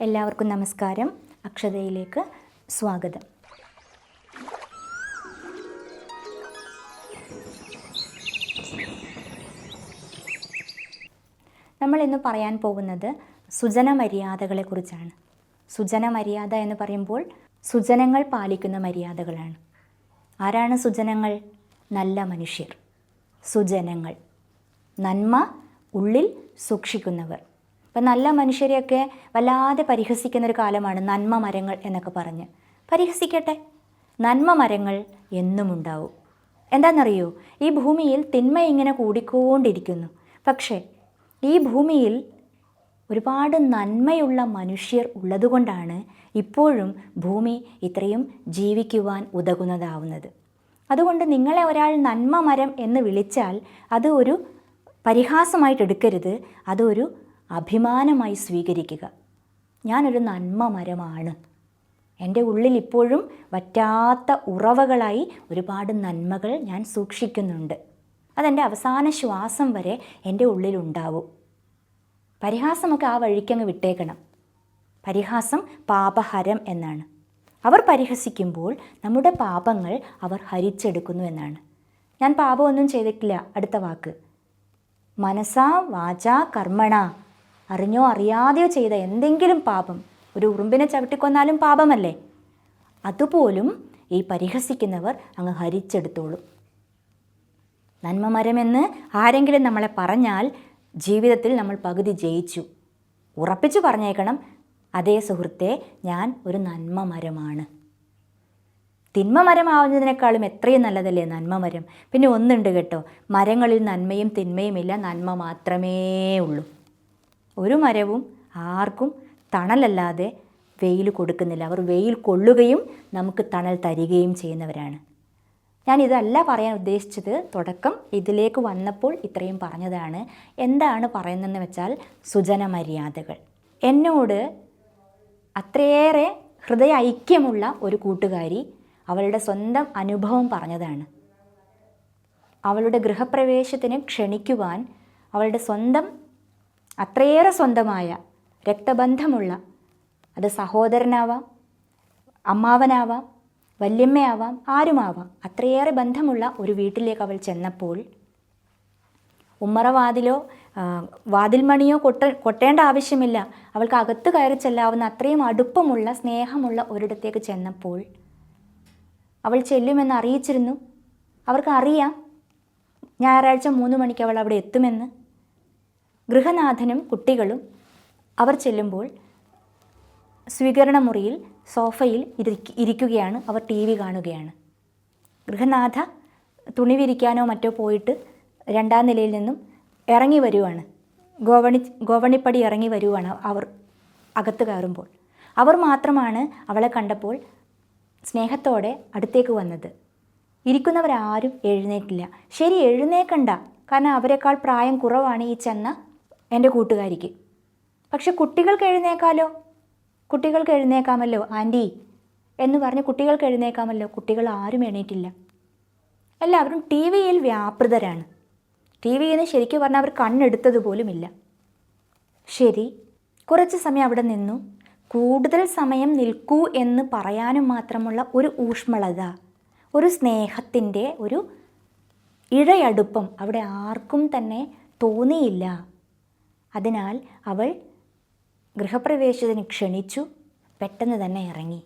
എല്ലാവർക്കും നമസ്കാരം. അക്ഷതയിലേക്ക് സ്വാഗതം. നമ്മൾ ഇന്ന് പറയാൻ പോകുന്നത് സുജന മര്യാദകളെക്കുറിച്ചാണ് സുജന മര്യാദ എന്ന് പറയുമ്പോൾ സുജനങ്ങൾ പാലിക്കുന്ന മര്യാദകളാണ്. ആരാണ് സുജനങ്ങൾ? നല്ല മനുഷ്യർ. സുജനങ്ങൾ. നന്മ ഉള്ളിൽ സൂക്ഷിക്കുന്നവർ. ഇപ്പം നല്ല മനുഷ്യരെയൊക്കെ വല്ലാതെ പരിഹസിക്കുന്ന ഒരു കാലമാണ് നന്മ മരങ്ങൾ എന്നൊക്കെ പറഞ്ഞ്. പരിഹസിക്കട്ടെ. നന്മ മരങ്ങൾ എന്നും ഉണ്ടാവും. എന്താണെന്നറിയോ ഈ ഭൂമിയിൽ തിന്മ ഇങ്ങനെ കൂടിക്കൊണ്ടിരിക്കുന്നു. പക്ഷേ ഈ ഭൂമിയിൽ ഒരുപാട് നന്മയുള്ള മനുഷ്യർ ഉള്ളതുകൊണ്ടാണ് ഇപ്പോഴും ഭൂമി ഇത്രയും ജീവിക്കുവാൻ ഉതകുന്നതാവുന്നത്. അതുകൊണ്ട് നിങ്ങളെ ഒരാൾ നന്മ മരം എന്ന് വിളിച്ചാൽ അത് ഒരു പരിഹാസമായിട്ട് എടുക്കരുത് അതൊരു അഭിമാനമായി സ്വീകരിക്കുക. ഞാനൊരു നന്മ മരമാണ്. എന്റെ ഉള്ളിൽ ഇപ്പോഴും വറ്റാത്ത ഉറവകളായി ഒരുപാട് നന്മകൾ ഞാൻ സൂക്ഷിക്കുന്നുണ്ട്. അതെന്റെ അവസാന ശ്വാസം വരെ എന്റെ ഉള്ളിലുണ്ടാവും പരിഹാസമൊക്കെ ആ വഴിക്കങ്ങ് വിട്ടേക്കണം. പരിഹാസം പാപഹരം എന്നാണ്. അവർ പരിഹസിക്കുമ്പോൾ നമ്മുടെ പാപങ്ങൾ അവർ ഹരിച്ചെടുക്കുന്നു എന്നാണ്. ഞാൻ പാപമൊന്നും ചെയ്തിട്ടില്ല. അടുത്ത വാക്ക്. മനസാ വാച കർമ്മണ. അറിഞ്ഞോ അറിയാതെയോ ചെയ്ത എന്തെങ്കിലും പാപം ഒരു ഉറുമ്പിനെ ചവിട്ടിക്കൊന്നാലും പാപമല്ലേ? അതുപോലും ഈ പരിഹസിക്കുന്നവർ അങ്ങ് ഹരിച്ചെടുത്തോളും. നന്മമരമെന്ന് ആരെങ്കിലും നമ്മളെ പറഞ്ഞാൽ ജീവിതത്തിൽ നമ്മൾ പകുതി ജയിച്ചു. ഉറപ്പിച്ചു പറഞ്ഞേക്കണം അതേ സുഹൃത്തെ ഞാൻ ഒരു നന്മ മരമാണ്. തിന്മ മരമാവുന്നതിനേക്കാളും എത്രയും നല്ലതല്ലേ നന്മ മരം? പിന്നെ ഒന്നുണ്ട് കേട്ടോ മരങ്ങളിൽ നന്മയും തിന്മയുമില്ല നന്മ മാത്രമേ ഉള്ളൂ. ഒരു മരവും ആർക്കും തണലല്ലാതെ വെയിൽ കൊടുക്കുന്നില്ല. അവർ വെയിൽ കൊള്ളുകയും നമുക്ക് തണൽ തരികയും ചെയ്യുന്നവരാണ്. ഞാൻ ഇതല്ല പറയാൻ ഉദ്ദേശിച്ചത്. തുടക്കം ഇതിലേക്ക് വന്നപ്പോൾ ഇത്രയും പറഞ്ഞതാണ്. എന്താണ് പറയുന്നതെന്ന് വെച്ചാൽ സുജന മര്യാദകൾ. എന്നോട് അത്രയേറെ ഹൃദയ ഐക്യമുള്ള ഒരു കൂട്ടുകാരി അവളുടെ സ്വന്തം അനുഭവം പറഞ്ഞതാണ്. അവളുടെ ഗൃഹപ്രവേശത്തിന് ക്ഷണിക്കുവാൻ അവളുടെ സ്വന്തം അത്രയേറെ സ്വന്തമായ രക്തബന്ധമുള്ള അത് സഹോദരനാവാം അമ്മാവനാവാം വല്യമ്മയാവാം ആരുമാവാം അത്രയേറെ ബന്ധമുള്ള ഒരു വീട്ടിലേക്ക് അവൾ ചെന്നപ്പോൾ ഉമ്മറവാതിലോ വാതിൽമണിയോ കൊട്ട കൊട്ടേണ്ട ആവശ്യമില്ല. അവൾക്ക് അകത്ത് കയറി ചെല്ലാവുന്ന അത്രയും അടുപ്പമുള്ള സ്നേഹമുള്ള ഒരിടത്തേക്ക് ചെന്നപ്പോൾ അവൾ ചെല്ലുമെന്ന് അറിയിച്ചിരുന്നു. അവർക്ക് അറിയാം. ഞായറാഴ്ച മൂന്ന് മണിക്ക് അവൾ അവിടെ എത്തുമെന്ന്. ഗൃഹനാഥനും കുട്ടികളും അവർ ചെല്ലുമ്പോൾ സ്വീകരണ മുറിയിൽ സോഫയിൽ ഇരിക്ക ഇരിക്കുകയാണ്. അവർ ടി വി കാണുകയാണ്. ഗൃഹനാഥ തുണി വിരിക്കാനോ മറ്റോ പോയിട്ട് രണ്ടാം നിലയിൽ നിന്നും ഇറങ്ങി വരുവാണ്. ഗോവണി ഗോവണിപ്പടി ഇറങ്ങി വരുവാണ് അവർ അകത്ത് കയറുമ്പോൾ. അവർ മാത്രമാണ് അവളെ കണ്ടപ്പോൾ സ്നേഹത്തോടെ അടുത്തേക്ക് വന്നത്. ഇരിക്കുന്നവരാരും എഴുന്നേറ്റില്ല. ശരി എഴുന്നേക്കണ്ട. കാരണം അവരെക്കാൾ പ്രായം കുറവാണ് ഈ ചെന്ന എന്റെ കൂട്ടുകാരിക്ക്. പക്ഷെ കുട്ടികൾക്ക് എഴുന്നേക്കാലോ? കുട്ടികൾക്ക് എഴുന്നേക്കാമല്ലോ ആന്റി? എന്ന് പറഞ്ഞ് കുട്ടികൾക്ക് എഴുന്നേക്കാമല്ലോ കുട്ടികൾ ആരും എണീറ്റില്ല. എല്ലാവരും ടി വിയിൽ വ്യാപൃതരാണ്. ടി വിയിൽ നിന്ന് ശരിക്കും പറഞ്ഞാൽ അവർ കണ്ണെടുത്തത് പോലുമില്ല. ശരി കുറച്ച് സമയം അവിടെ നിന്നു. കൂടുതൽ സമയം നിൽക്കൂ എന്ന് പറയാനും മാത്രമുള്ള ഒരു ഊഷ്മളത ഒരു സ്നേഹത്തിന്റെ ഒരു ഇഴയടുപ്പം അവിടെ ആർക്കും തന്നെ തോന്നിയില്ല. അതിനാൽ അവൾ ഗൃഹപ്രവേശത്തിന് ക്ഷണിച്ചു പെട്ടെന്ന് തന്നെ ഇറങ്ങി.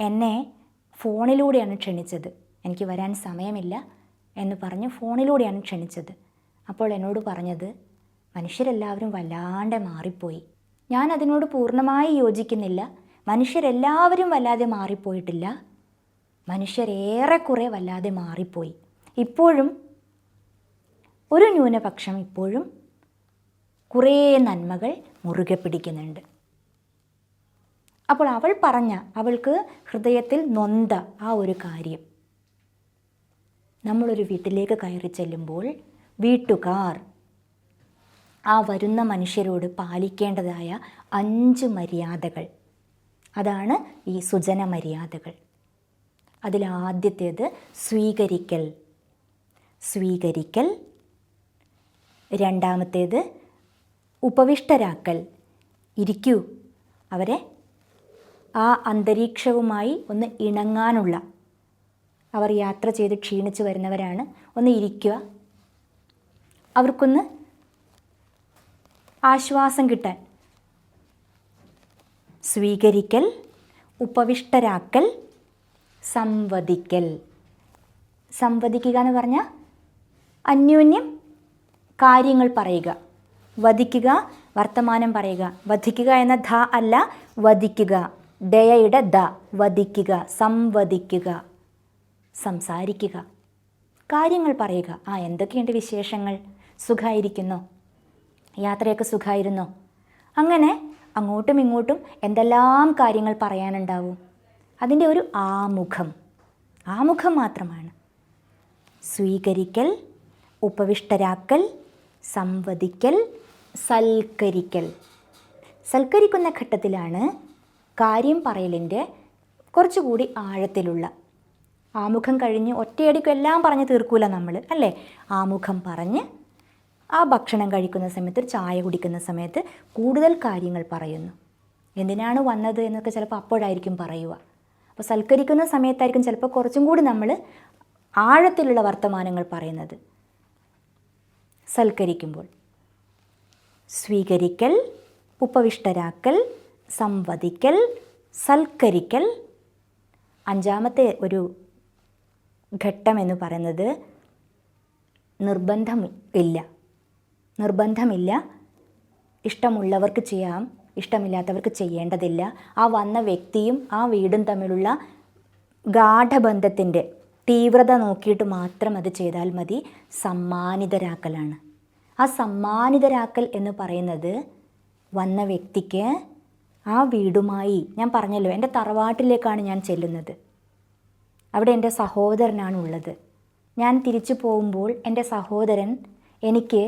എന്നെ ഫോണിലൂടെയാണ് ക്ഷണിച്ചത്. എനിക്ക് വരാൻ സമയമില്ല എന്ന് പറഞ്ഞ് ഫോണിലൂടെയാണ് ക്ഷണിച്ചത്. അപ്പോൾ എന്നോട് പറഞ്ഞത് മനുഷ്യരെല്ലാവരും വല്ലാണ്ട് മാറിപ്പോയി. ഞാൻ അതിനോട് പൂർണമായി യോജിക്കുന്നില്ല. മനുഷ്യരെല്ലാവരും വല്ലാതെ മാറിപ്പോയിട്ടില്ല. മനുഷ്യരേറെക്കുറെ വല്ലാതെ മാറിപ്പോയി. ഇപ്പോഴും ഒരു ന്യൂനപക്ഷം ഇപ്പോഴും കുറേ നന്മകൾ മുറുകെ പിടിക്കുന്നുണ്ട്. അപ്പോൾ അവൾ പറഞ്ഞ അവൾക്ക് ഹൃദയത്തിൽ നൊന്ത ആ ഒരു കാര്യം. നമ്മളൊരു വീട്ടിലേക്ക് കയറി ചെല്ലുമ്പോൾ വീട്ടുകാർ ആ വരുന്ന മനുഷ്യരോട് പാലിക്കേണ്ടതായ അഞ്ച് മര്യാദകൾ. അതാണ് ഈ സുജന മര്യാദകൾ. അതിലാദ്യത്തേത് സ്വീകരിക്കൽ. സ്വീകരിക്കൽ. രണ്ടാമത്തേത് ഉപവിഷ്ടരാക്കൽ. ഇരിക്കൂ. അവരെ ആ അന്തരീക്ഷവുമായി ഒന്ന് ഇണങ്ങാനുള്ള. അവർ യാത്ര ചെയ്ത് ക്ഷീണിച്ച് വരുന്നവരാണ്. ഒന്ന് ഇരിക്കുക. അവർക്കൊന്ന് ആശ്വാസം കിട്ടാൻ. സ്വീകരിക്കൽ ഉപവിഷ്ടരാക്കൽ സംവദിക്കൽ. സംവദിക്കുക എന്ന് പറഞ്ഞാൽ അന്യോന്യം കാര്യങ്ങൾ പറയുക. വധിക്കുക വർത്തമാനം പറയുക. വധിക്കുക എന്ന ധ അല്ല വധിക്കുക. ദയയുടെ ദ വധിക്കുക സംവദിക്കുക സംസാരിക്കുക. കാര്യങ്ങൾ പറയുക. ആ എന്തൊക്കെയുണ്ട് വിശേഷങ്ങൾ? സുഖമായിരിക്കുന്നു യാത്രയൊക്കെ സുഖമായിരുന്നോ അങ്ങനെ അങ്ങോട്ടും ഇങ്ങോട്ടും എന്തെല്ലാം കാര്യങ്ങൾ പറയാനുണ്ടാവും? അതിന്റെ ഒരു ആമുഖം. ആമുഖം മാത്രമാണ്. സ്വീകരിക്കൽ ഉപവിഷ്ടരാക്കൽ സംവദിക്കൽ സൽക്കരിക്കൽ. സൽക്കരിക്കുന്ന ഘട്ടത്തിലാണ് കാര്യം പറയലിന്റെ കുറച്ചുകൂടി ആഴത്തിലുള്ള. ആമുഖം കഴിഞ്ഞ് ഒറ്റയടിക്കും എല്ലാം പറഞ്ഞ് തീർക്കൂല നമ്മൾ അല്ലേ? ആമുഖം പറഞ്ഞ് ആ ഭക്ഷണം കഴിക്കുന്ന സമയത്ത് ചായ കുടിക്കുന്ന സമയത്ത് കൂടുതൽ കാര്യങ്ങൾ പറയുന്നു. എന്തിനാണ് വന്നത് എന്നൊക്കെ ചിലപ്പോൾ അപ്പോഴായിരിക്കും പറയുക. അപ്പോൾ സൽക്കരിക്കുന്ന സമയത്തായിരിക്കും ചിലപ്പോൾ കുറച്ചും കൂടി നമ്മൾ ആഴത്തിലുള്ള വർത്തമാനങ്ങൾ പറയുന്നത്. സൽക്കരിക്കുമ്പോൾ. സ്വീകരിക്കൽ ഉപവിഷ്ടരാക്കൽ സംവദിക്കൽ സൽക്കരിക്കൽ. അഞ്ചാമത്തെ ഒരു ഘട്ടം എന്ന് പറയുന്നത് നിർബന്ധം ഇല്ല. നിർബന്ധമില്ല. ഇഷ്ടമുള്ളവർക്ക് ചെയ്യാം ഇഷ്ടമില്ലാത്തവർക്ക് ചെയ്യേണ്ടതില്ല. ആ വന്ന വ്യക്തിയും ആ വീടും തമ്മിലുള്ള ഗാഠബന്ധത്തിന്റെ തീവ്രത നോക്കിയിട്ട് മാത്രം അത് ചെയ്താൽ മതി. സമ്മാനിതരാക്കലാണ്. ആ സമ്മാനിതരാക്കൽ എന്ന് പറയുന്നത് വന്ന വ്യക്തിക്ക് ആ വീടുമായി ഞാൻ പറഞ്ഞല്ലോ എന്റെ തറവാട്ടിലേക്കാണ് ഞാൻ ചെല്ലുന്നത്. അവിടെ എന്റെ സഹോദരനാണ് ഉള്ളത്. ഞാൻ തിരിച്ചു പോകുമ്പോൾ എന്റെ സഹോദരൻ എനിക്ക്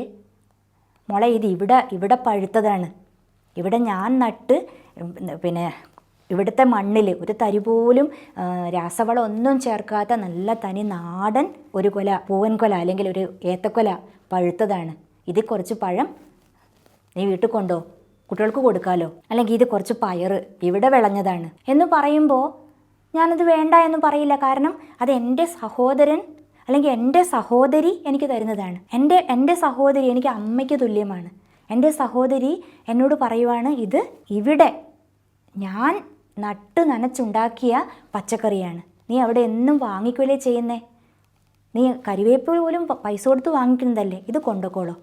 മോളെ ഇത് ഇവിടെ ഇവിടെ പഴുത്തതാണ്. ഇവിടെ ഞാൻ നട്ട് പിന്നെ ഇവിടുത്തെ മണ്ണിൽ ഒരു തരി പോലും രാസവളമൊന്നും ചേർക്കാത്ത നല്ല തനി നാടൻ ഒരു കൊല പൂവൻ കൊല അല്ലെങ്കിൽ ഒരു ഏത്തക്കൊല പഴുത്തതാണ്. ഇതിൽ കുറച്ച് പഴം നീ വീട്ടിൽ കൊണ്ടോ? കുട്ടികൾക്ക് കൊടുക്കാലോ? അല്ലെങ്കിൽ ഇത് കുറച്ച് പയറ് ഇവിടെ വിളഞ്ഞതാണ് എന്ന് പറയുമ്പോൾ ഞാനത് വേണ്ട എന്ന് പറയില്ല. കാരണം അത് എന്റെ സഹോദരൻ അല്ലെങ്കിൽ എന്റെ സഹോദരി എനിക്ക് തരുന്നതാണ്. എന്റെ എന്റെ സഹോദരി എനിക്ക് അമ്മയ്ക്ക് തുല്യമാണ്. എന്റെ സഹോദരി എന്നോട് പറയുവാണ് ഇത് ഇവിടെ ഞാൻ നട്ട് നനച്ചുണ്ടാക്കിയ പച്ചക്കറിയാണ്. നീ അവിടെ എന്നും വാങ്ങിക്കുകയല്ലേ ചെയ്യുന്നേ? നീ കരുവേപ്പ് പോലും പൈസ കൊടുത്ത് വാങ്ങിക്കുന്നതല്ലേ? ഇത് കൊണ്ടുപോക്കോളൂ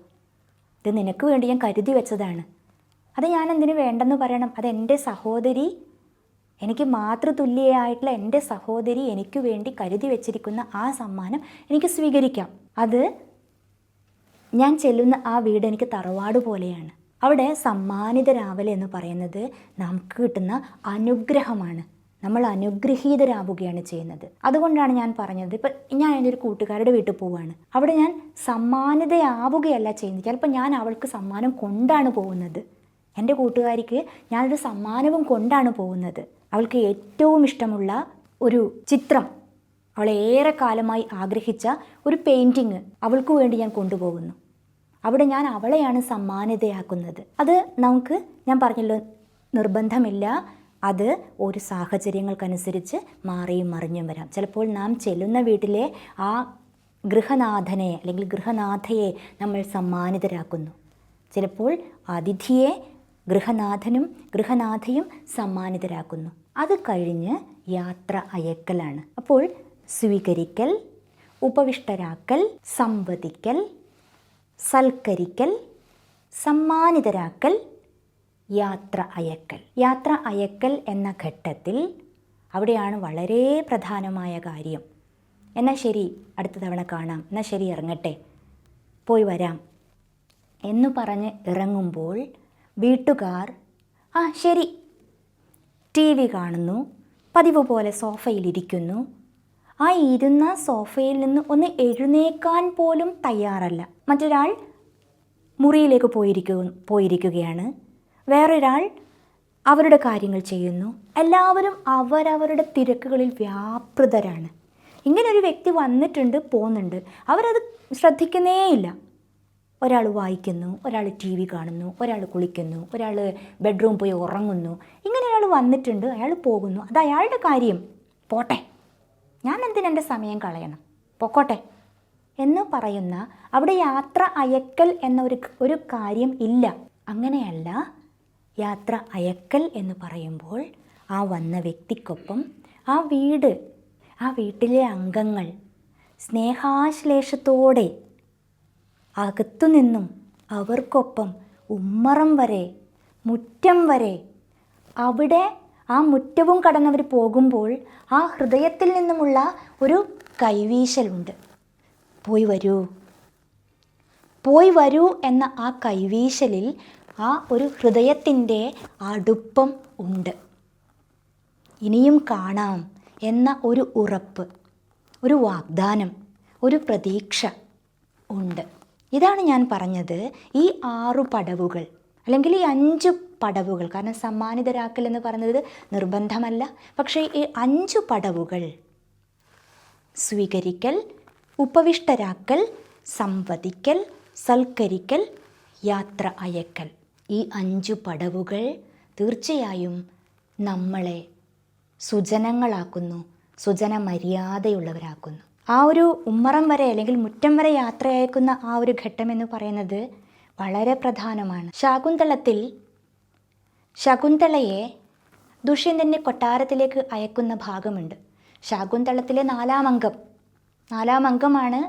ഇത് നിനക്ക് വേണ്ടി ഞാൻ കരുതി വെച്ചതാണ്. അത് ഞാൻ എന്തിനു വേണ്ടെന്ന് പറയണം? അത് എന്റെ സഹോദരി എനിക്ക് മാതൃതുല്യയായിട്ടുള്ള എന്റെ സഹോദരി എനിക്ക് വേണ്ടി കരുതി വെച്ചിരിക്കുന്ന ആ സമ്മാനം എനിക്ക് സ്വീകരിക്കാം. അത് ഞാൻ ചെല്ലുന്ന ആ വീട് എനിക്ക് തറവാട് പോലെയാണ്. അവിടെ സമ്മാനിതരാവൽ എന്ന് പറയുന്നത് നമുക്ക് കിട്ടുന്ന അനുഗ്രഹമാണ്. നമ്മൾ അനുഗ്രഹീതരാവുകയാണ് ചെയ്യുന്നത്. അതുകൊണ്ടാണ് ഞാൻ പറഞ്ഞത്. ഇപ്പം ഞാൻ എന്റെ ഒരു കൂട്ടുകാരുടെ വീട്ടിൽ പോവുകയാണ്. അവിടെ ഞാൻ സമ്മാനിതയാവുകയല്ല ചെയ്യുന്നത്. ചിലപ്പോൾ ഞാൻ അവൾക്ക് സമ്മാനം കൊണ്ടാണ് പോകുന്നത്. എന്റെ കൂട്ടുകാരിക്ക് ഞാനൊരു സമ്മാനവും കൊണ്ടാണ് പോകുന്നത്. അവൾക്ക് ഏറ്റവും ഇഷ്ടമുള്ള ഒരു ചിത്രം അവളെ ഏറെ കാലമായി ആഗ്രഹിച്ച ഒരു പെയിന്റിങ് അവൾക്ക് വേണ്ടി ഞാൻ കൊണ്ടുപോകുന്നു. അവിടെ ഞാൻ അവളെയാണ് സമ്മാനിതയാക്കുന്നത്. അത് നമുക്ക് ഞാൻ പറഞ്ഞല്ലോ നിർബന്ധമില്ല. അത് ഒരു സാഹചര്യങ്ങൾക്കനുസരിച്ച് മാറിയും മറിഞ്ഞും വരാം. ചിലപ്പോൾ നാം ചെല്ലുന്ന വീട്ടിലെ ആ ഗൃഹനാഥനെ അല്ലെങ്കിൽ ഗൃഹനാഥയെ നമ്മൾ സമ്മാനിതരാക്കുന്നു. ചിലപ്പോൾ അതിഥിയെ ഗൃഹനാഥനും ഗൃഹനാഥയും സമ്മാനിതരാക്കുന്നു. അത് കഴിഞ്ഞ് യാത്ര അയക്കലാണ്. അപ്പോൾ സ്വീകരിക്കൽ ഉപവിഷ്ടരാക്കൽ സംവദിക്കൽ സൽക്കരിക്കൽ സമ്മാനിതരാക്കൽ യാത്ര അയക്കൽ. യാത്ര അയക്കൽ എന്ന ഘട്ടത്തിൽ അവിടെയാണ് വളരെ പ്രധാനമായ കാര്യം. എന്നാൽ ശരി അടുത്ത തവണ കാണാം. എന്നാൽ ശരി ഇറങ്ങട്ടെ. പോയി വരാം. എന്ന് പറഞ്ഞ് ഇറങ്ങുമ്പോൾ വീട്ടുകാർ ആ ശരി. ടി വി കാണുന്നു. പതിവ് പോലെ സോഫയിലിരിക്കുന്നു ആ ഇരുന്ന സോഫയിൽ നിന്ന് ഒന്ന് എഴുന്നേക്കാൻ പോലും തയ്യാറല്ല. മറ്റൊരാൾ മുറിയിലേക്ക് പോയിരിക്കു പോയിരിക്കുകയാണ്. വേറൊരാൾ അവരുടെ കാര്യങ്ങൾ ചെയ്യുന്നു. എല്ലാവരും അവരവരുടെ തിരക്കുകളിൽ വ്യാപൃതരാണ്. ഇങ്ങനെ ഒരു വ്യക്തി വന്നിട്ടുണ്ട് പോകുന്നുണ്ട് അവരത് ശ്രദ്ധിക്കുന്നേയില്ല ഒരാൾ വായിക്കുന്നു ഒരാൾ ടി വി കാണുന്നു ഒരാൾ കുളിക്കുന്നു ഒരാൾ ബെഡ്റൂം പോയി ഉറങ്ങുന്നു. ഇങ്ങനെ അയാൾ വന്നിട്ടുണ്ട് അയാൾ പോകുന്നു. അത് അയാളുടെ കാര്യം. പോട്ടെ. ഞാൻ എന്തിനെന്റെ സമയം കളയണം? പൊക്കോട്ടെ. എന്ന് പറയുന്ന അവിടെ യാത്ര അയക്കൽ എന്ന ഒരു ഒരു കാര്യം ഇല്ല. അങ്ങനെയല്ല യാത്ര അയക്കൽ എന്ന് പറയുമ്പോൾ ആ വന്ന വ്യക്തിക്കൊപ്പം ആ വീട് ആ വീട്ടിലെ അംഗങ്ങൾ സ്നേഹാശ്ലേഷത്തോടെ അകത്തുനിന്നും അവർക്കൊപ്പം ഉമ്മറം വരെ മുറ്റം വരെ അവിടെ ആ മുറ്റവും കടന്നവർ പോകുമ്പോൾ ആ ഹൃദയത്തിൽ നിന്നുമുള്ള ഒരു കൈവീശലുണ്ട്. പോയി വരൂ. പോയി വരൂ എന്ന ആ കൈവീശലിൽ ആ ഒരു ഹൃദയത്തിന്റെ അടുപ്പം ഉണ്ട്. ഇനിയും കാണാം എന്ന ഒരു ഉറപ്പ് ഒരു വാഗ്ദാനം ഒരു പ്രതീക്ഷ ഉണ്ട്. ഇതാണ് ഞാൻ പറഞ്ഞത് ഈ ആറു പടവുകൾ അല്ലെങ്കിൽ ഈ അഞ്ച് പടവുകൾ. കാരണം സമ്മാനിതരാക്കൽ എന്ന് പറയുന്നത് നിർബന്ധമല്ല. പക്ഷേ ഈ അഞ്ച് പടവുകൾ സ്വീകരിക്കൽ ഉപവിഷ്ടരാക്കൽ സംവദിക്കൽ സൽക്കരിക്കൽ യാത്ര അയക്കൽ. ഈ അഞ്ചു പടവുകൾ തീർച്ചയായും നമ്മളെ സുജനങ്ങളാക്കുന്നു സുജന മര്യാദയുള്ളവരാക്കുന്നു. ആ ഒരു ഉമ്മറം വരെ അല്ലെങ്കിൽ മുറ്റം വരെ യാത്ര അയക്കുന്ന ആ ഒരു ഘട്ടം എന്ന് പറയുന്നത് വളരെ പ്രധാനമാണ്. ശാകുന്തളത്തിൽ ശകുന്തളയെ ദുഷ്യന്തന്റെ കൊട്ടാരത്തിലേക്ക് അയക്കുന്ന ഭാഗമുണ്ട്. ശാകുന്തളത്തിലെ നാലാം അംഗം. നാലാം അംഗമാണ്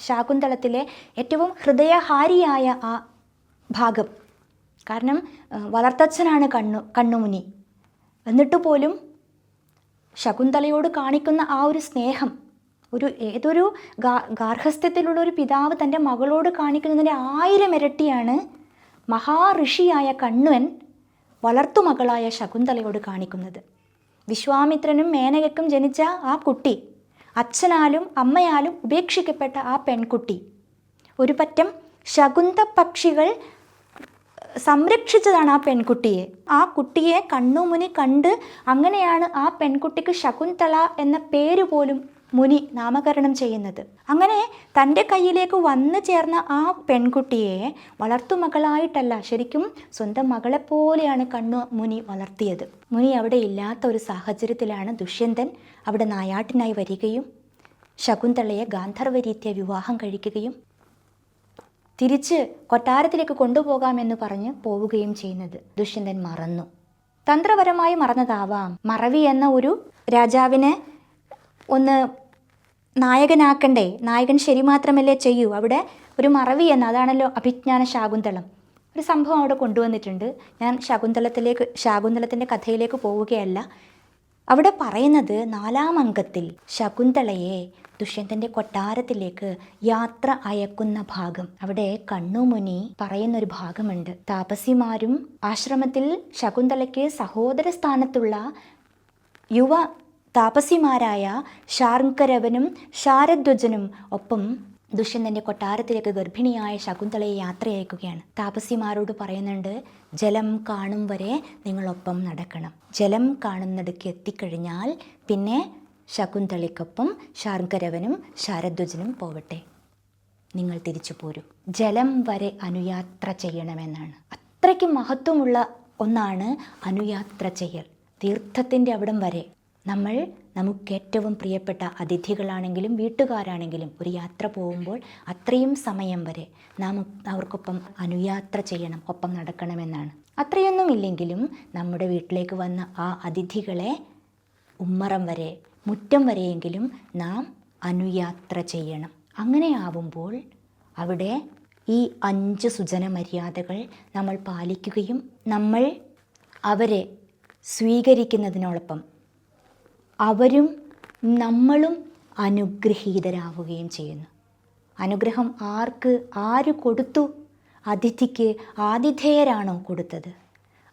ശാകുന്തളത്തിലെ ഏറ്റവും ഹൃദയഹാരിയായ ആ ഭാഗം. കാരണം വളർത്തച്ഛനാണ് കണ്ണു കണ്ണുമുനി. എന്നിട്ട് പോലും ശകുന്തലയോട് കാണിക്കുന്ന ആ ഒരു സ്നേഹം ഒരു ഏതൊരു ഗാ ഗാർഹസ്ഥ്യത്തിലുള്ള ഒരു പിതാവ് തന്റെ മകളോട് കാണിക്കുന്നതിന്റെ ആയിരം ഇരട്ടിയാണ് മഹാഋഷിയായ കണ്ണുവൻ വളർത്തുമകളായ ശകുന്തലയോട് കാണിക്കുന്നത്. വിശ്വാമിത്രനും മേനകയ്ക്കും ജനിച്ച ആ കുട്ടി അച്ഛനാലും അമ്മയാലും ഉപേക്ഷിക്കപ്പെട്ട ആ പെൺകുട്ടി. ഒരു പറ്റം ശകുന്ത പക്ഷികൾ സംരക്ഷിച്ചതാണ് ആ പെൺകുട്ടിയെ. ആ കുട്ടിയെ കണ്ണുമുനി കണ്ട് അങ്ങനെയാണ് ആ പെൺകുട്ടിക്ക് ശകുന്തള എന്ന പേര് പോലും മുനി നാമകരണം ചെയ്യുന്നത്. അങ്ങനെ തന്റെ കയ്യിലേക്ക് വന്നു ചേർന്ന ആ പെൺകുട്ടിയെ വളർത്തുമകളായിട്ടല്ല ശരിക്കും സ്വന്തം മകളെപ്പോലെയാണ് കണ്ണു മുനി വളർത്തിയത്. മുനി അവിടെ ഇല്ലാത്ത ഒരു സാഹചര്യത്തിലാണ് ദുഷ്യന്തൻ അവിടെ നായാട്ടിനായി വരികയും ശകുന്തളയെ ഗാന്ധർവരീത്യ വിവാഹം കഴിക്കുകയും തിരിച്ച് കൊട്ടാരത്തിലേക്ക് കൊണ്ടുപോകാമെന്ന് പറഞ്ഞ് പോവുകയും ചെയ്യുന്നത്. ദുഷ്യന്തൻ മറന്നു. തന്ത്രപരമായി മറന്നതാവാം. മറവി എന്ന ഒരു രാജാവിനെ ഒന്ന് നായകനാക്കണ്ടേ? നായകൻ ശരി മാത്രമല്ലേ ചെയ്യൂ? അവിടെ ഒരു മറവി എന്ന അതാണല്ലോ അഭിജ്ഞാന ശാകുന്തളം. ഒരു സംഭവം അവിടെ കൊണ്ടുവന്നിട്ടുണ്ട്. ഞാൻ ശകുന്തളത്തിലേക്ക് ശാകുന്തളത്തിന്റെ കഥയിലേക്ക് പോവുകയല്ല. അവിടെ പറയുന്നത് നാലാം അംഗത്തിൽ ശകുന്തളയെ ദുഷ്യന്തന്റെ കൊട്ടാരത്തിലേക്ക് യാത്ര അയക്കുന്ന ഭാഗം. അവിടെ കണ്ണുമുനി പറയുന്ന ഒരു ഭാഗമുണ്ട്. താപസിമാരും ആശ്രമത്തിൽ ശകുന്തളയ്ക്ക് സഹോദര സ്ഥാനത്തുള്ള യുവ താപസിമാരായ ശാർങ്കരവനും ശാരദ്വജനും ഒപ്പം ദുഷ്യന്തന്റെ കൊട്ടാരത്തിലേക്ക് ഗർഭിണിയായ ശകുന്തളയെ യാത്രയയക്കുകയാണ്. താപസിമാരോട് പറയുന്നുണ്ട് ജലം കാണും വരെ നിങ്ങളൊപ്പം നടക്കണം. ജലം കാണുന്നിടയ്ക്ക് എത്തിക്കഴിഞ്ഞാൽ പിന്നെ ശകുന്തളയ്ക്കൊപ്പം ശാർങ്കരവനും ശാരദ്വജനും പോവട്ടെ. നിങ്ങൾ തിരിച്ചു പോരൂ. ജലം വരെ അനുയാത്ര ചെയ്യണമെന്നാണ്. അത്രയ്ക്ക് മഹത്വമുള്ള ഒന്നാണ് അനുയാത്ര ചെയ്യൽ. തീർത്ഥത്തിന്റെ അവിടം വരെ. നമ്മൾ നമുക്കേറ്റവും പ്രിയപ്പെട്ട അതിഥികളാണെങ്കിലും വീട്ടുകാരാണെങ്കിലും ഒരു യാത്ര പോകുമ്പോൾ അത്രയും സമയം വരെ നാം അവർക്കൊപ്പം അനുയാത്ര ചെയ്യണം ഒപ്പം നടക്കണമെന്നാണ്. അത്രയൊന്നും ഇല്ലെങ്കിലും നമ്മുടെ വീട്ടിലേക്ക് വന്ന ആ അതിഥികളെ ഉമ്മറം വരെ മുറ്റം വരെയെങ്കിലും നാം അനുയാത്ര ചെയ്യണം. അങ്ങനെ ആവുമ്പോൾ അവിടെ ഈ അഞ്ച് സുജന മര്യാദകൾ നമ്മൾ പാലിക്കുകയും നമ്മൾ അവരെ സ്വീകരിക്കുന്നതിനോടൊപ്പം അവരും നമ്മളും അനുഗ്രഹീതരാവുകയും ചെയ്യുന്നു. അനുഗ്രഹം ആർക്ക് ആര് കൊടുത്തു? അതിഥിക്ക് ആതിഥേയരാണോ കൊടുത്തത്?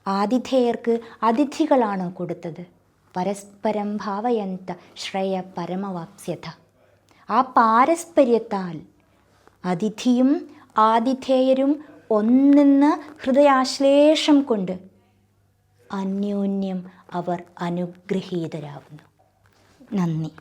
ആതിഥേയർക്ക് അതിഥികളാണോ കൊടുത്തത്? പരസ്പരം ഭാവയന്ത ശ്രേയ പരമവാപ്സ്യത ആ പാരസ്പര്യത്താൽ അതിഥിയും ആതിഥേയരും ഒന്നിന്ന് ഹൃദയാശ്ലേഷം കൊണ്ട് അന്യോന്യം അവർ അനുഗ്രഹീതരാകുന്നു. നന്ദി.